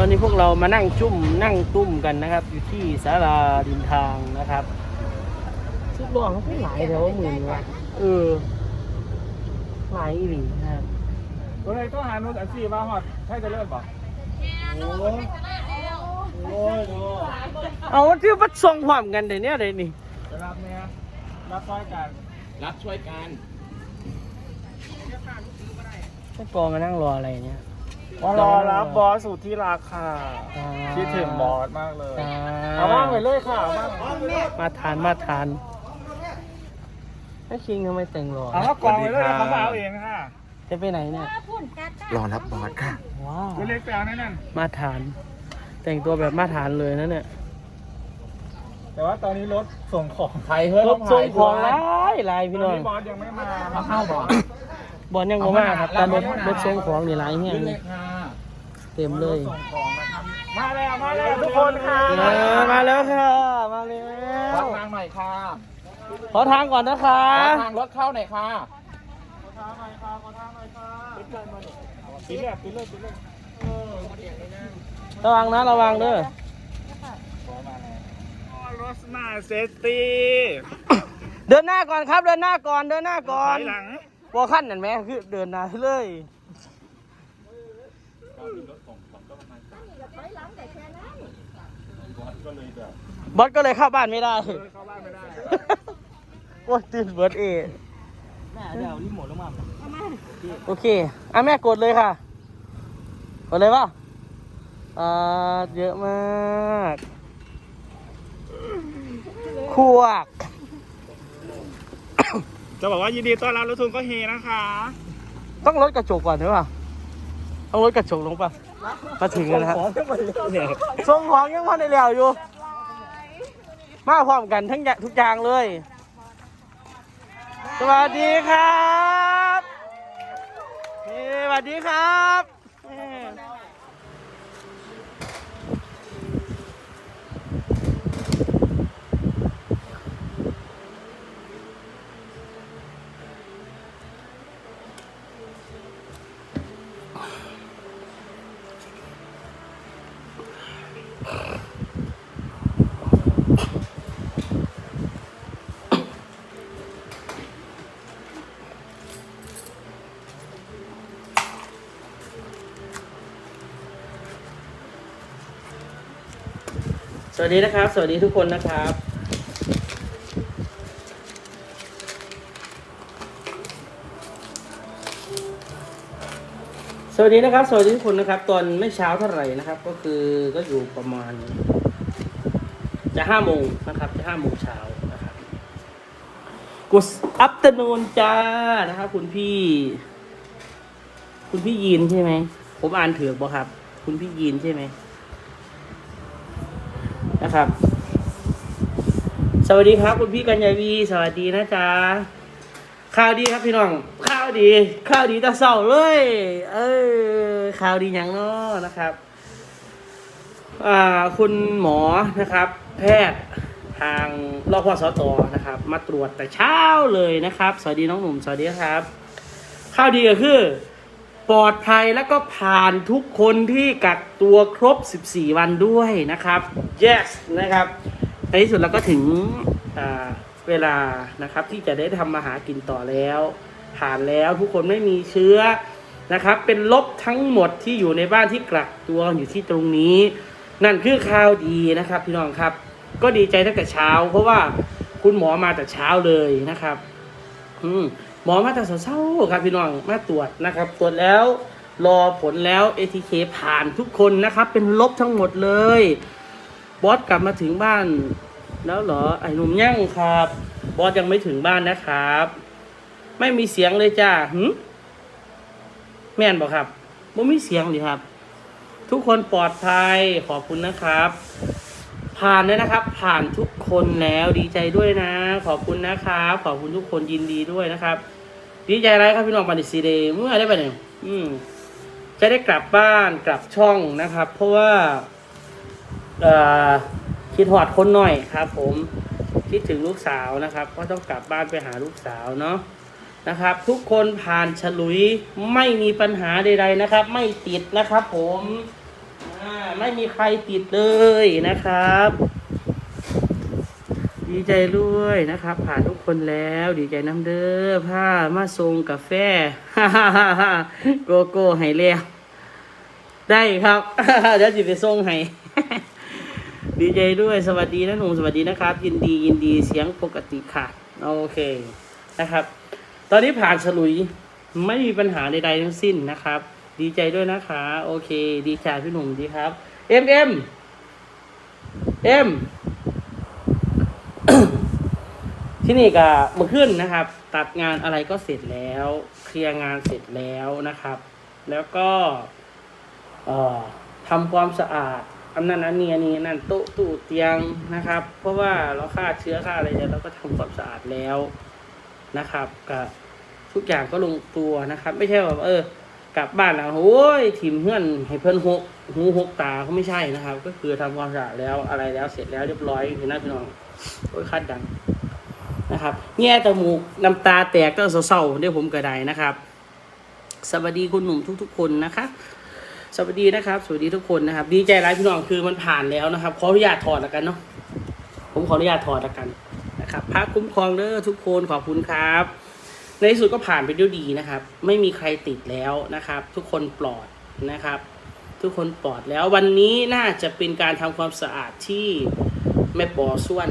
ตอนนี้พวกเรามานั่งจุ่มนั่งตุ้มกันนะครับ อยู่ที่ศาลาดินทางนะครับชุดรองเขาไม่หลายแถวหมื่นวะเออหลายอีหลีนะครับตัวไหนก็หาโน้ตอันสี่มาหอดใช่จะเลิศป่ะโอ้ยโอ้ยโอ้ยเอาที่วัดทรงความกันเดี๋ยวนี้เลยนี่จะรับเนี่ยรับช่วยกัน รับช่วยกันไม่ปอมานั่งรออะไรเนี่ยมา รอรับบอสสุดที่ราคาอ่าคิดถึงบอสมากเลยอ่เอาว่างไปเลยค่ะเอาว่างมาทานมาทานไอ้คิงทำไมแต่งรอเอาว่ากองไปเลยเขามาเอาเองค่ะจะไปไหนเนี่ยรอรับบอสค่ะว้าวตัวเล็กแปลวนั่นนั่นมาทาน แต่งตัวแบบมาทานเลยนะเนี่ยแต่ว่าตอนนี้รถส่งของใครเฮ้ยรถส่งของหลายหลายตพี่อนน้องนี้บอสยังไม่มามาเข้าบอส บอลยังบ่มาครับแต่รถรถส่งของนี่หลายเฮียขึ้นเลเลยยค่ะเต็มเลยส่งของนะครับมาแล้วมาแล้วทุกคนค่ะเออมาแล้วค่ะมาแล้ขอวทางหน่อยค่ะขอทางก่อนนะคะขอทางรถเข้าหน่อยค่ะขอทางหน่อยค่ะขอทางหน่อยค่ะปิดเลยปิดเลยปิดเลยระวังนะระวังเด้อรถมาเซตตี้เดินหน้าก่อนครับเดินหน้าก่อนเดินหน้าก่อถอนยหลัง บอขั้นนั่นไหมคือเดินหน้าเลยบอสก็เลยเข้าบ้านไม่ได้ เข้าบ้านไม่ได้โอ้ยตื่นเบิร์ดเอแม่เดี๋ยวรีโมทลงมาโอเคอะแม่กดเลยค่ะ กดเลยป่ะอ่าเยอะมากขวก จะบอกว่ายินดีต้อนรับรถทุนก็เฮนะคะ ต้องลดกระจกก่อนหรือเปล่าต้องลดกระจกลงป่ะมาถึงแล้วนะฮะส่งของยังพันในแล้วอยู่ มาพร้อมกันทั้งอย่างทุกอย่างเลย สวัสดีครับนี่สวัสดีครับ สวัสดีนะครับ สวัสดีทุกคนนะครับสวัสดีนะครับ สวัสดีทุกคนนะครับ ตอนไม่เช้าเท่าไหร่นะครับ ก็คือก็อยู่ประมาณ จะห้าโมงนะครับจะห้าโมงเช้านะครับกุสอัปเตอร์นูนจ้านะครับ คุณพี่ คุณพี่ยีนใช่ไหมผมอ่านเถือกบ่ครับ คุณพี่ยีนใช่ไหม นะครับ สวัสดีครับคุณพี่กัญญาวี สวัสดีนะจ๊ะข่าวดีครับพี่น้องข่าวดีข่าวดีตะเศร้าเลย เออข่าวดีอย่างเนาะนะครับอ่าคุณหมอนะครับ แพทย์ทางรพสตนะครับ มาตรวจแต่เช้าเลยนะครับ สวัสดีน้องหนุ่มสวัสดีครับข่าวดีก็คือ ปลอดภัยแล้วก็ผ่านทุกคนที่กักตัวครบ 14 วันด้วยนะครับ yes นะครับในที่สุดเราก็ถึงเวลานะครับที่จะได้ทำมาหากินต่อแล้ว ผ่านแล้วทุกคนไม่มีเชื้อนะครับ เป็นลบทั้งหมดที่อยู่ในบ้านที่กักตัวอยู่ที่ตรงนี้ นั่นคือข่าวดีนะครับพี่น้องครับ ก็ดีใจตั้งแต่เช้า เพราะว่าคุณหมอมาแต่เช้าเลยนะครับ อืม หมอมาแต่เช้าๆครับพี่น้องมาตรวจนะครับ ตรวจแล้วรอผลแล้ว ATK ผ่านทุกคนนะครับ เป็นลบทั้งหมดเลย บอสกลับมาถึงบ้าน แล้วเหรอไอ้หนุ่มย่งครับ บอสยังไม่ถึงบ้านนะครับ ไม่มีเสียงเลยจ้าหืมแม่นบอกครับบ่มีเสียงเลยครับ ทุกคนปลอดภัยขอบคุณนะครับ ผ่านเลยนะครับ ผ่านทุกคนแล้วดีใจด้วยนะ ขอบคุณนะครับขอบคุณทุกคนยินดีด้วยนะครับ ดีใจอะไรครับพี่น้องปานิซีเดเมื่อได้ไปเนี่ยอืมจะได้กลับบ้านกลับช่องนะครับ เพราะว่าเอ่อคิดหอดคนหน่อยครับ ผมคิดถึงลูกสาวนะครับ ก็ต้องกลับบ้านไปหาลูกสาวเนาะนะครับ ทุกคนผ่านฉลุยไม่มีปัญหาใดๆนะครับ ไม่ติดนะครับ ผม อ่าไม่มีใครติดเลยนะครับ ดีใจด้วยนะครับ ผ่านทุกคนแล้วดีใจน้ำเด้อผ้ามาทรงกาแฟฮ่าฮ่าฮ่าโกโก้ให้แล้วได้ครับเดี๋ยวจิไปส่งให้ดีใจด้วยสวัสดีนะหนุ่มสวัสดีนะครับ ยินดียินดีเสียงปกติค่ะ โอเคนะครับ ตอนนี้ผ่านฉลุยไม่มีปัญหาใดๆทั้งสิ้นนะครับ ดีใจด้วยนะคะ โอเค ดีใจพี่หนุ่มดีครับ เอ็มเอ็มเอ็มที่นี่ก็มื่อขึ้นนะครับ ตัดงานอะไรก็เสร็จแล้ว เคลียร์งานเสร็จแล้วนะครับ แล้วก็เอ่อทำความสะอาดอันนั้นอันนี้อันนี้นั่นโต๊ะตู้เตียงนะครับ เพราะว่าเราฆ่าเชื้อฆ่าอะไรแล้วเราก็ทำความสะอาดแล้วนะครับก็ทุกอย่างก็ลงตัวนะครับ ไม่ใช่แบบเออ กลับบ้านแล้วโอ้ยทีมเพื่อนให้เพื่อนหกหูหกตาก็ไม่ใช่นะครับ ก็คือทำความสะอาดแล้วอะไรแล้วเสร็จแล้วเรียบร้อยเห็นหน้าพี่น้องโอ้ยคาดดังนะครับแง่จมูกน้ำตาแตกก็เศร้าๆเดี๋ยวผมกระไดนะครับ สวัสดีคุณหนุ่มทุก ๆ คนนะคะสวัสดีนะครับ สวัสดีทุกคนนะครับ ดีใจร้ายพี่น้องคือมันผ่านแล้วนะครับ ขออนุญาตถอดแล้วกันเนาะผมขออนุญาตถอดแล้วกันนะครับพระคุ้มครองเด้อทุกคนขอบคุณครับ ในที่สุดก็ผ่านไปด้วยดีนะครับ ไม่มีใครติดแล้วนะครับ ทุกคนปลอดนะครับ ทุกคนปลอดแล้ววันนี้น่าจะเป็นการทำความสะอาดที่แม่ปอส่วน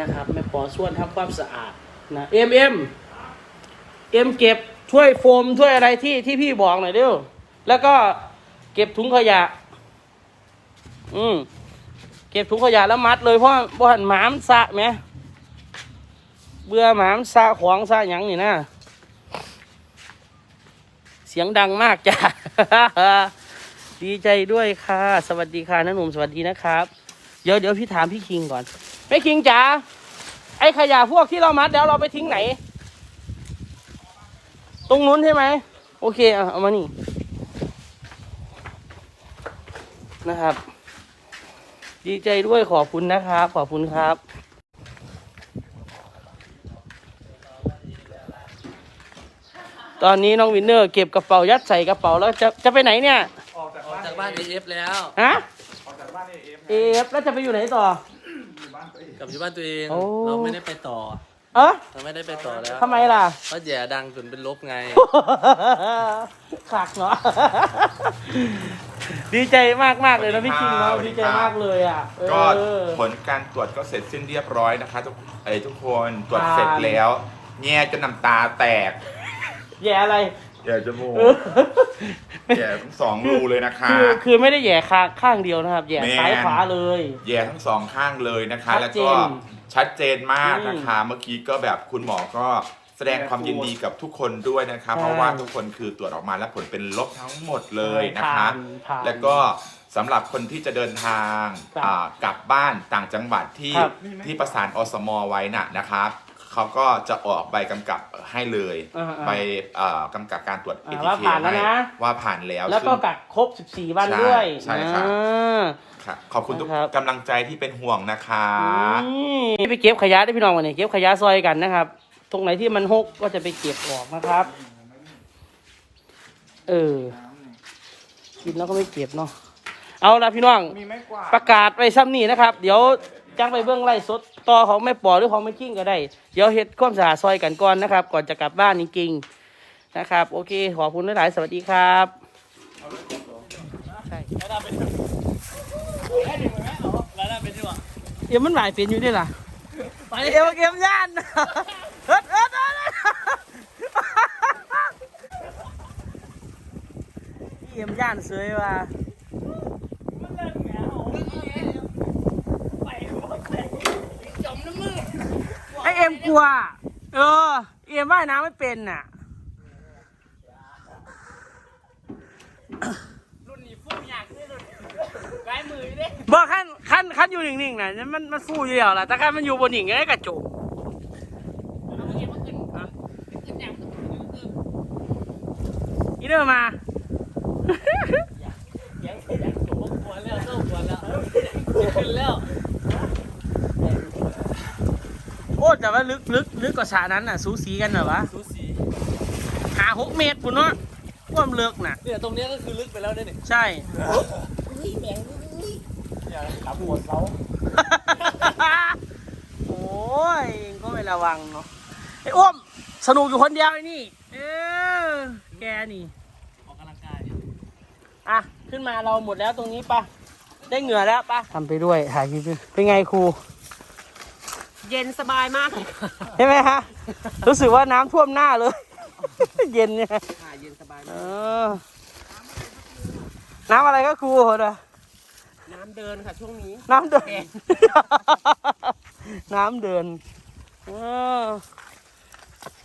นะครับแม่ปอส่วนทำความสะอาดนะเอ็มเอ็มเอ็มเก็บถ้วยโฟมถ้วยอะไรที่ที่พี่บอกหน่อยเร็วแล้วก็เก็บถุงขยะ อืมเก็บถุงขยะแล้วมัดเลยเพราะบ่หันหมามนสะไหม เบื่อหมามนสะของสะหยังนี่นะ เสียงดังมากจ้ะ ดีใจด้วยค่ะ สวัสดีค่ะน้าหนุ่มสวัสดีนะครับ เดี๋ยวเดี๋ยวพี่ถามพี่คิงก่อนแม่คิงจ๋าไอขยะพวกที่เรามัดแล้วเราไปทิ้งไหน ตรงนู้นใช่ไหมโอเคเอาเอามานี่นะครับ ดีใจด้วยขอบคุณนะครับ ขอบคุณครับ ตอนนี้น้องวินเนอร์เก็บกระเป๋ายัดใส่กระเป๋าแล้วจะจะไปไหนเนี่ยออกจากออกบ้านจากบ้านเอฟแล้ว ฮะออกจากบ้านเอฟเอฟแล้วจะไปอยู่ไหนต่ออยู่บ้านตัวเองกลับที่บ้านตัวเอง โอ้ เราไม่ได้ไปต่อ เออเราไม่ได้ไปต่อแล้วทำไมล่ะ เพราะแย่ดังจนเป็นลบไง ขากเนาะ ดีใจมากมากๆเลยนะพี่คิงเนาะดีใจมากเลยอะเออ ก็ผลการตรวจก็เสร็จสิ้นเรียบร้อยนะคะทุกไอ้ยทุกคนตรวจเสร็จผ่านแล้ว แง่จะน้ำตาแตก แย่อะไร แย่จมูกเออแย่ทั้งสองรูเลยนะคะคือคือไม่ได้แย่ข้างข้างเดียวนะครับ แย่แมนซ้ายขวาเลย แย่ทั้งสองข้างเลยนะคะชัดแล้วเจก็นชัดเจนมากนะคะ เมื่อกี้ก็แบบคุณหมอก็แสดงความยินดีกับทุกคนด้วยนะคะ เพราะว่าทุกคนคือตรวจออกมาแล้วผลเป็นลบทั้งหมดเลยนะคะผ่านผ่านแล้วก็สำหรับคนที่จะเดินทางครับอ่ากลับบ้านต่างจังหวัดที่ครับที่ประสานอสมไว้น่ะนะครับ เขาก็จะออกใบกำกับให้เลยอ่าๆ ใบเอ่อกำกับการตรวจ อ่า ATK ว่าผ่านแล้วนะให้ว่าผ่านแล้วแล้วก็ซึ่ง กักครบ 14 วันด้วยใช่ใช่ครับ อ่า ค่ะขอบคุณทุกนะครับ กำลังใจที่เป็นห่วงนะคะ นี่ไปเก็บขยะได้พี่น้องวันนี้เก็บขยะซอยกันนะครับ ตรงไหนที่มันหกก็จะไปเก็บออกนะครับ เออ กินแล้วก็ไม่เก็บเนาะ เอาละพี่น้อง มีไม้กวาดประกาศไปซ้ำนี่นะครับ เดี๋ยว จังไปเบื้องไล่สดต่อของแม่ปอหรือของแม่กิ้งก็ได้ เดี๋ยวเฮ็ดความสะอาดซอยกันก่อนนะครับ ก่อนจะกลับบ้านจริงๆนะครับ โอเค ขอบคุณหลายๆสวัสดีครับใช่เดี๋ยวมันหลายเป็นอยู่ด้วยล่ะไปเอวเกมย่านเฮ็ดเฮ็ดเฮ็มย่านสวยว่ะ ไอเอ็มกลัว เออ เอ็มว่ายน้ำไม่เป็นน่ะ รุ่นนี้ฟูอยากรุ่นไร้มือดิบอกขั้นขั้นขั้นอยู่นิ่งๆน่ะมันมันฟูอยู่แล้วล่ะแต่ขั้นมันอยู่บนหิ่งก็ได้กระจกอีเดอร์มาโอ้แต่ ว่าลึกลึกลึกกว่าสระนั้นน่ะ สูสีกันเหรอวะสูสีหาหกเมตรปุ่นเนาะความเลิกน่ะเนี่ยตรงเนี้ยก็คือลึกไปแล้วเนี่ยนี่ใช่ขับหัวเสาโอ้ยเองก็ไม่ระวังเนาะไอ้อ้วมสนุกอยู่คนเดียวไอ้นี่ เออแกนี่ออกกำลังกายอะขึ้นมาเราหมดแล้วตรงนี้ปะได้เหงื่อแล้วปะทำไปด้วยถ่ายคลิปด้วยเป็นไงครู เย็นสบายมากเลยใช่ไหมฮะ รู้สึกว่าน้ำท่วมหน้าเลย เย็นเนี่ยค่ะเย็นสบายเอมากอน้ำอะไรก็ครูเหรอน้ำเดินค่ะช่วงนี้ น้ำเดิน น้ำเดินเออ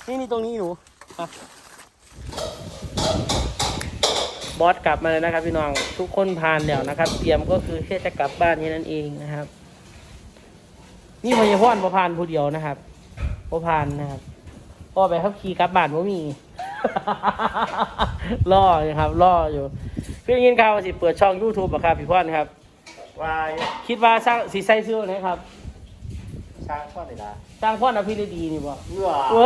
นี่นี่ตรงนี้หนูอะบอสกลับมาเลยนะครับพี่น้อง ทุกคนผ่านแล้วนะครับ เตรียมก็คือแค่จะกลับบ้านแค่นั้นเองนะครับ นี่พยาพรประพานผู้เดียวนะครับประพานนะครับพ่อไปขับขี่กลับบ้านว่ามี ล่ออยู่ครับล่ออยู่คือยินข่าวว่าสิเปิดช่อง YouTube อะครับพี่พ่อนครับวายคิดว่าสร้างสีใส่ซื้อไหนครับช้างข้อไหนล่ะสร้างพ่อนอภิรดีนี่บ่เงื่อโอ้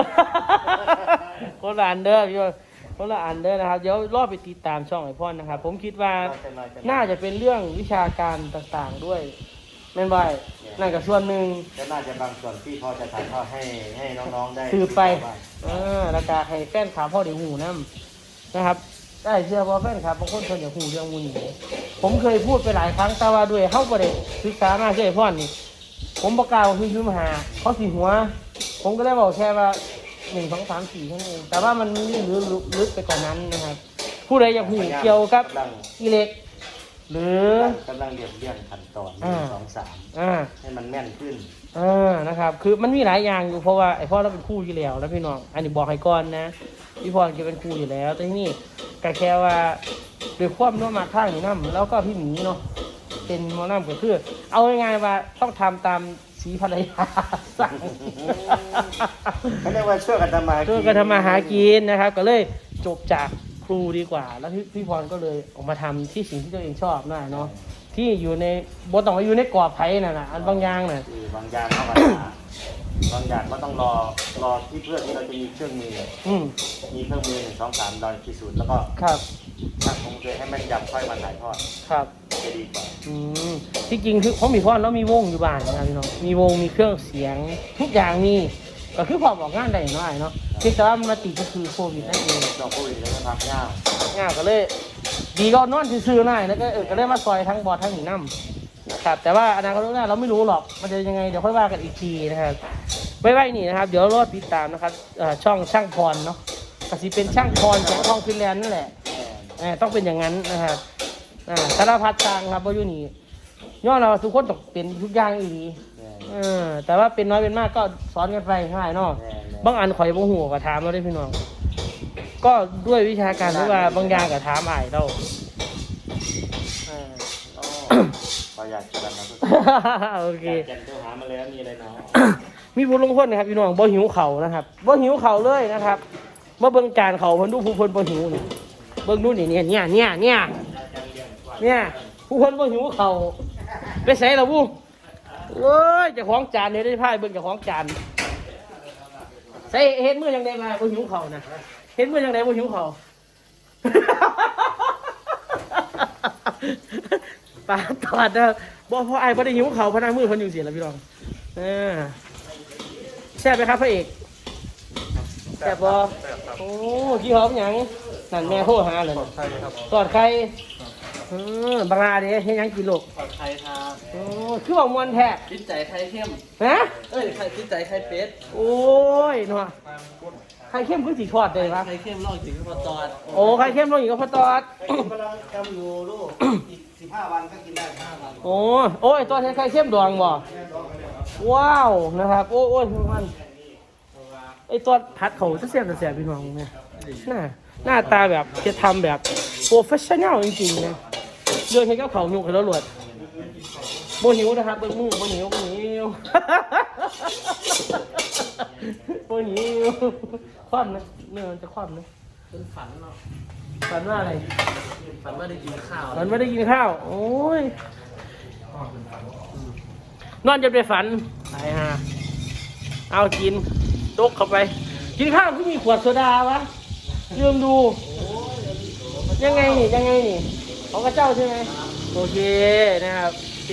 คนละอันเด้อพี่ว่าคนละอันเด้อนะครับ เดี๋ยวรอไปติดตามช่องไอพ่อนนะครับ ผมคิดว่าน่าจะเป็นเรื่องวิชาการต่างๆด้วย แม่นบ่อยนั่นก็ส่วนหนึ่ง ก็น่าจะบางส่วนที่พอจะถ่ายทอดให้ให้น้องๆได้สืบไปบ้างเออแล้วก็ให้แฟนคลับพ่อได้หูนํนะครับ ได้เชื่อว่าแฟนคลับบางคนเพิ่นอยากหูเรื่องมูนี่ผมเคยพูดไปหลายครั้งแต่ว่าด้วยเฮาบ่ได้ศึกษามาเชื่อไอ้พ่อนนี่ ผมบอกกล่าวคือคือมาหาเขาสีหัว ผมก็ได้บอกแค่ว่าหนึ่งสองสามสี่แค่นั้นเองแต่ว่ามันมีลึกลึกลึกไปกว่านั้นนะครับ ผู้ใดอยากหูเกี่ยวกับกำลังอิเล็ก หรือ กำลังเรียบเรียงขั้นตอนหอ่านึ่งสองสามอ่า ให้มันแม่นขึ้นอ่านะครับ คือมันมีหลายอย่างอยู่ เพราะว่าไอ้พ่อเราเป็นครู่อยู่แล้วแล้วพี่น้อง อันนี้บอกให้ก่อนนะ พี่พ่อจะเป็นครูอยู่แล้ว แต่ที่นี่ก็แค่ว่าด้วยความโน้มมาข้างนี่น้ำแล้วก็พี่หมีเนาะ เป็นหมอน้ำก็คือ เอาง่ายๆว่าต้องทำตามสีภรรยาสั่ง เขาเรียกว่าช่วยกันทำมาหากินช่วยกันทำมาหากินนะครับ ก็เลยจบจากค รูดีกว่า แล้วพี่พี่พรก็เลยออกมาทำที่สิ่งที่ตัวเองชอบน่ะเนาะที่อยู่ในบทต้องมาอยู่ในกรอบไผ่น่ะนะอันบางอย่างน่ะ คือบางอย่างเข้ามาบางอย่างก็ต้องรอรอที่เพื่อที่เราจะมีเครื่องมือ อืมมีเครื่องมือหนึ่งสองสามเราพิสูจน์แล้วก็ครับถ้าคงเคยให้แม่นยำค่อยมาถ่ายทอดครับจะดีกว่าอืมที่จริงคือผมมีพ่อแล้วมีวงอยู่บ้านนะครับพี่น้องมีวงมีเครื่องเสียง ทุกอย่างมีก็คือพอบอกงานได้น้อยเนาะ ที่แต่ว่ามันมาติดก็คือโควิดนั่นเองช่วงโควิดแล้วก็พักยาวงานก็เลย ดีก็นอนซื่อๆหน่อยแล้วก็เออก็เลยมาซอยทั้งบอดทั้งหนีน้ำนะครับ แต่ว่าอนาคตข้างหน้าเราไม่รู้หรอกมันจะยังไงเดี๋ยวค่อยว่ากันอีกทีนะครับไว้ไว้นี่นะครับ เดี๋ยวรอติดตามนะครับเอ่อช่องช่างพรเนาะก็สิเป็นช่างพรแสงทองฟินแลนด์นั่นแหละเออต้องเป็นอย่างนั้นนะครับอ่าสารพัดทางครับว่าอยู่นี่ย้อนเราทุกคนต้องเป็นทุกอย่างอีดีเออแต่ว่าเป็นน้อยเป็นมากก็สอนกันไปง่ายเนาะ บางอันข่อยบ่หูก็ถามเราได้พี่น้อง ก็ด้วยวิชาการที่ว่าบางอย่างก็ถามอ้ายเราเออโอ้ประหยัดกันนะทุกคนโอเคแกนตัวหามาแล้วมีอะไรเนาะมีผู้ลงคนนะครับพี่น้องบ่หิวเขาวนะครับบ่หิวเขาวเลยนะครับเมื่อเบิ่งจานเขาวเพิ่นดูผู้เพิ่นบ่หิวนี่เบิ่งดูนี่เนี่ยเนี่ยเนี่ยเนี่ยเนี่ยผู้เพิ่นบ่หิวเขาวไปใส่ละบูโอ้ยเจ้าของจานเนี่ยได้พายเบิ่งเจ้าของจาน ใส่เฮ็ดมือยังไงมาบ่หิวเขาวนะเฮ็ดมือยังไงบ่หิวเขาวปาตอดนะบ่พอไอ้ายบ่ได้หิวเขาวพนักมือเพิ่นอยู่เสียแล้วพี่น้องเออแซ่บไหมครับพระเอก แซ่บบอโอ้ขี้หอมหยังนั่นแม่โทรหาเลยนะใช่ครับตอดไข่เออบางอาเด้เฮ็ดหยังกินลูกปลอดภัยครับโอ้คือว่ามวนแท้คิดใจไข่เข้ม ฮะ เอ้ยไข่คิดใจไข่เป็ดโอ้ยเนาะไข่เข้มคือสีทอดเลยวะไข่เข้มลอกถึงพอตอดโอ้ไข่เข้มลงอีกก็พอตอดกำลังทำอยู่ลูก อีกสิบห้าวันก็กินได้ห้าวันโอ้โอ้ยตัวเฮ็ดไข่เข้มดองบ่ ว้าว นะครับ โอ้ยโอ้ยมันไอตัวผัดเขาจะเสียบจะเสียบพี่น้องเนี่ยหน้าหน้าตาแบบจะทำแบบโปรเฟชชั่นแนลจริงๆนะ เรื่องให้กับเขาหิวให้แล้วหลวดโบหิวนะครับเบิ้งมือโบหิวโบหิวโบหิวคว่ำนะเนื้อมันจะคว่ำนะเป็นฝันเนาะฝันว่าอะไรฝันว่าได้กินข้าวฝันไม่ได้กินข้าว โอ้ยนอนจนไปฝันไปฮะเอากินตกเข้าไป กินข้าวที่มีขวดโซดาวะลืมดู ยังไงนี่ยังไงนี่ ของกระเจ้าใช่ไหมโอเคนะครับโอเค